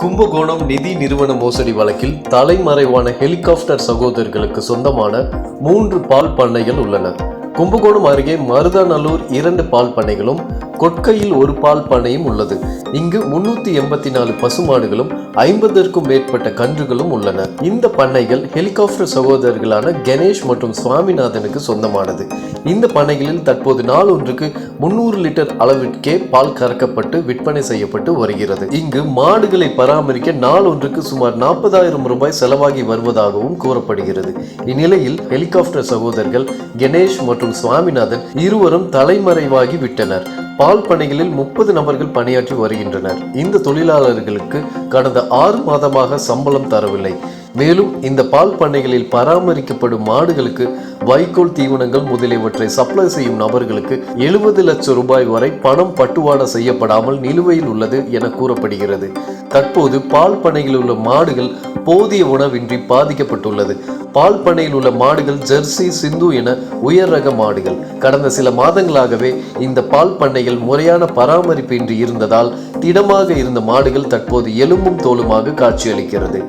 கும்பகோணம் நிதி நிறுவன மோசடி வழக்கில் தலைமறைவான ஹெலிகாப்டர் சகோதரர்களுக்கு சொந்தமான மூன்று பால் பண்ணைகள் உள்ளன. கும்பகோணம் அருகே மருதாநல்லூர் இரண்டு பால் பண்ணைகளும் கொட்கையில் ஒரு பால் பண்ணையும் உள்ளது. இங்கு முன்னூத்தி எண்பத்தி நாலு பசுமாடுகளும் ஐம்பதற்கும் மேற்பட்ட கன்றுகளும் உள்ளன. இந்த பண்ணைகள் ஹெலிகாப்டர் சகோதரர்களான கணேஷ் மற்றும் சுவாமிநாதனுக்கு சொந்தமானது. இந்த பண்ணைகளில் தற்போது நாள் ஒன்றுக்கு முன்னூறு லிட்டர் அளவிற்கே பால் கறக்கப்பட்டு விற்பனை செய்யப்பட்டு வருகிறது. இங்கு மாடுகளை பராமரிக்க நாள் ஒன்றுக்கு சுமார் நாற்பதாயிரம் ரூபாய் செலவாகி வருவதாகவும் கூறப்படுகிறது. இந்நிலையில் ஹெலிகாப்டர் சகோதரர்கள் கணேஷ் மற்றும் சுவாமிநாதன் இருவரும் தலைமறைவாகி விட்டனர். பால் பணிகளில் முப்பது நபர்கள் பணியாற்றி வருகின்றனர். இந்த தொழிலாளர்களுக்கு கடந்த ஆறு மாதமாக சம்பளம் தரவில்லை. மேலும் இந்த பால் பண்ணைகளில் பராமரிக்கப்படும் மாடுகளுக்கு வைக்கோல் தீவனங்கள் முதலியவற்றை சப்ளை செய்யும் நபர்களுக்கு எழுபது லட்சம் ரூபாய் வரை பணம் பட்டுவாடா செய்யப்படாமல் நிலுவையில் உள்ளது என கூறப்படுகிறது. தற்போது பால் பண்ணையில் உள்ள மாடுகள் போதிய உணவின்றி பாதிக்கப்பட்டுள்ளது. பால் பண்ணையில் உள்ள மாடுகள் ஜெர்சி சிந்து என உயர் ரக மாடுகள். கடந்த சில மாதங்களாகவே இந்த பால் பண்ணைகள் முறையான பராமரிப்பின்றி இருந்ததால் திடமாக இருந்த மாடுகள் தற்போது எலும்பும் தோலுமாக காட்சியளிக்கிறது.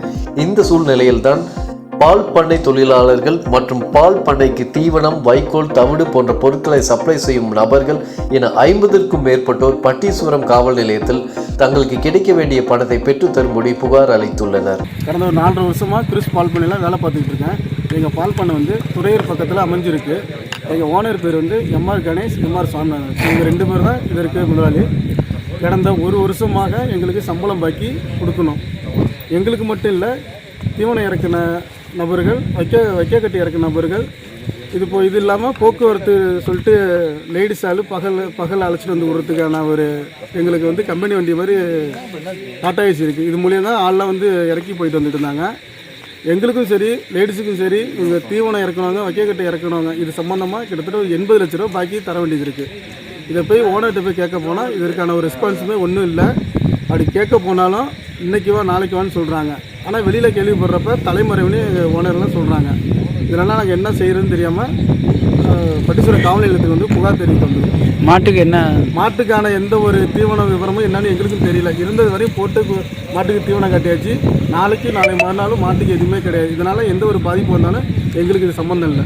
இந்த சூழ்நிலையில்தான் பால் பண்ணை தொழிலாளர்கள் மற்றும் பால் பண்ணைக்கு தீவனம் வைக்கோல் தவிடு போன்ற பொருட்களை சப்ளை செய்யும் நபர்கள் என ஐம்பதற்கும் மேற்பட்டோர் பட்டீஸ்வரம் காவல் நிலையத்தில் தங்களுக்கு கிடைக்க வேண்டிய பணத்தை பெற்றுத்தரும்படி புகார் அளித்துள்ளனர். கடந்த ஒரு நாலரை வருஷமாக கிறிஸ் பால் பண்ணையில் வேலை பார்த்துக்கிட்டு இருக்கேன். எங்கள் பால் பண்ணை வந்து துறையூர் பக்கத்தில் அமைஞ்சிருக்கு. எங்கள் ஓனர் பேர் வந்து எம்ஆர் கணேஷ் எம்ஆர் சுவாமிநாதன் இவங்க ரெண்டு பேர் தான் இதற்கு முதலாளி. கடந்த ஒரு வருஷமாக எங்களுக்கு சம்பளம் பாக்கி கொடுக்கணும். எங்களுக்கு மட்டும் இல்லை தீவனம் இறக்கின நபர்கள் வைக்க வைக்க கட்டி இறக்கின நபர்கள் இது இப்போ இது இல்லாமல் போக்குவரத்து சொல்லிட்டு லேடிஸ் ஆள் பகல் பகல் அழைச்சிட்டு வந்து விடுறதுக்கான ஒரு எங்களுக்கு வந்து கம்பெனி வண்டி மாதிரி டாட்டா ஏசி இருக்குது இது மூலியம் தான் ஆள்லாம் வந்து இறக்கி போயிட்டு வந்துட்டு இருந்தாங்க. எங்களுக்கும் சரி லேடிஸுக்கும் சரி இவங்க தீவனம் இறக்கணுங்க வைக்கக்கட்டை இறக்கணுங்க இது சம்மந்தமாக கிட்டத்தட்ட ஒரு எண்பது லட்ச ரூபா பாக்கி தர வேண்டியது இருக்குது இதை போய் ஓனர்கிட்ட போய் கேட்க போனால் இதற்கான ஒரு ரெஸ்பான்ஸுமே ஒன்றும் இல்லை. அப்படி கேட்க போனாலும் இன்னைக்கு வா நாளைக்கு வான்னு சொல்கிறாங்க ஆனால் வெளியில் கேள்விப்படுறப்ப தலைமறைவுன்னு எங்கள் ஓனர்லாம் சொல்கிறாங்க இதெல்லாம் நாங்கள் என்ன செய்கிறதுன்னு தெரியாமல் பட்டீஸ்வர காவல் நிலையத்துக்கு வந்து புகார் தெரிவிக்க வந்தது மாட்டுக்கு என்ன? மாட்டுக்கான எந்த ஒரு தீவன விவரமும் என்னன்னு எங்களுக்கும் தெரியல. இருந்தது வரையும் போட்டு மாட்டுக்கு தீவனம் கட்டியாச்சு. நாளைக்கு நாளை மறுநாளும் மாட்டுக்கு எதுவுமே கிடையாது. இதனால் எந்த ஒரு பாதிப்பு வந்தாலும் எங்களுக்கு இது சம்மந்தம் இல்லை.